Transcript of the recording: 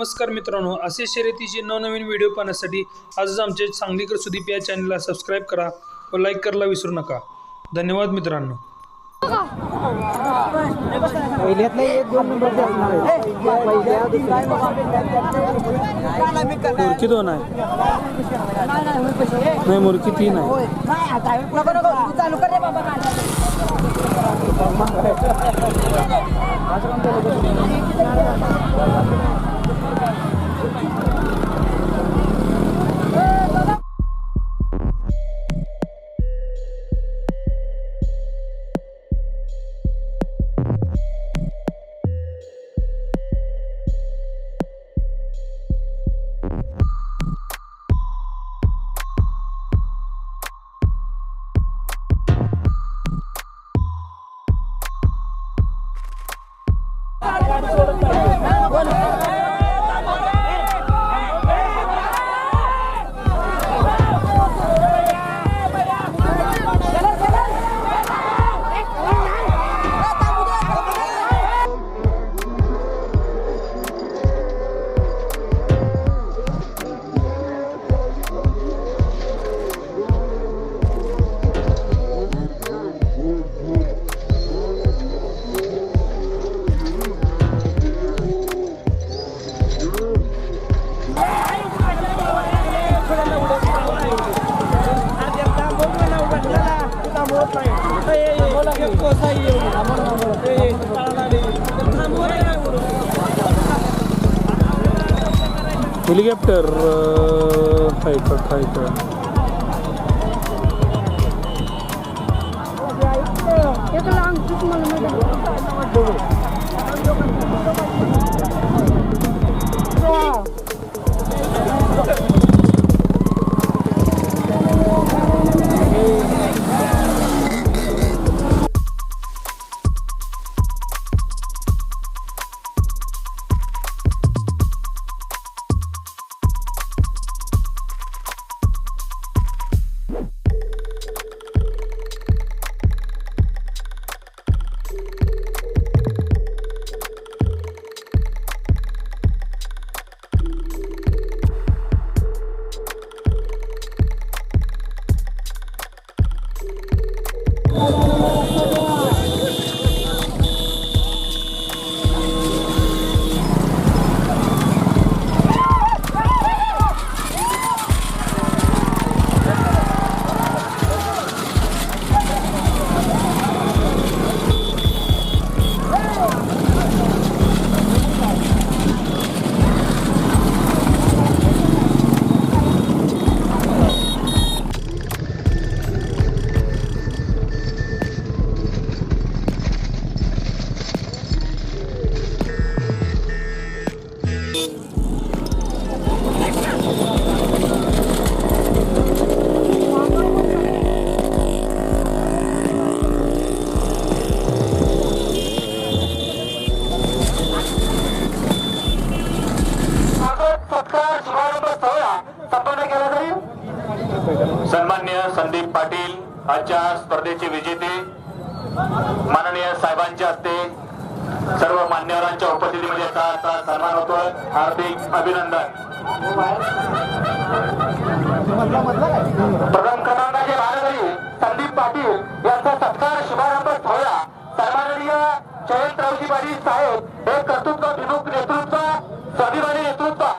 नमस्कार मित्रांनो असे शर्यतीचे नवनवीन व्हिडिओ पाहण्यासाठी आजच आमचे सांगलीकर सुदीप या चॅनलला सबस्क्राईब करा व लाईक करायला विसरू नका. धन्यवाद मित्रांनो. मुरकी दोन आहे. नाही मुरकी तीन आहे. चालू कर रे बाबा हेलिकॉप्टर आहे का? काय Música सत्कार शुभारंभ सोहळा संपन्न केला जाईल सन्मान्य संदीप पाटील आजच्या स्पर्धेचे विजेते माननीय साहेबांच्या हस्ते सर्व मान्यवरांच्या उपस्थितीमध्ये याचा आता सन्मान होतोय हार्दिक अभिनंदन. प्रथम क्रमांकाचे मानकरी संदीप पाटील यांचा सत्कार शुभारंभ सोहळा सन्माननीय जयंतरावजी पाटील साहेब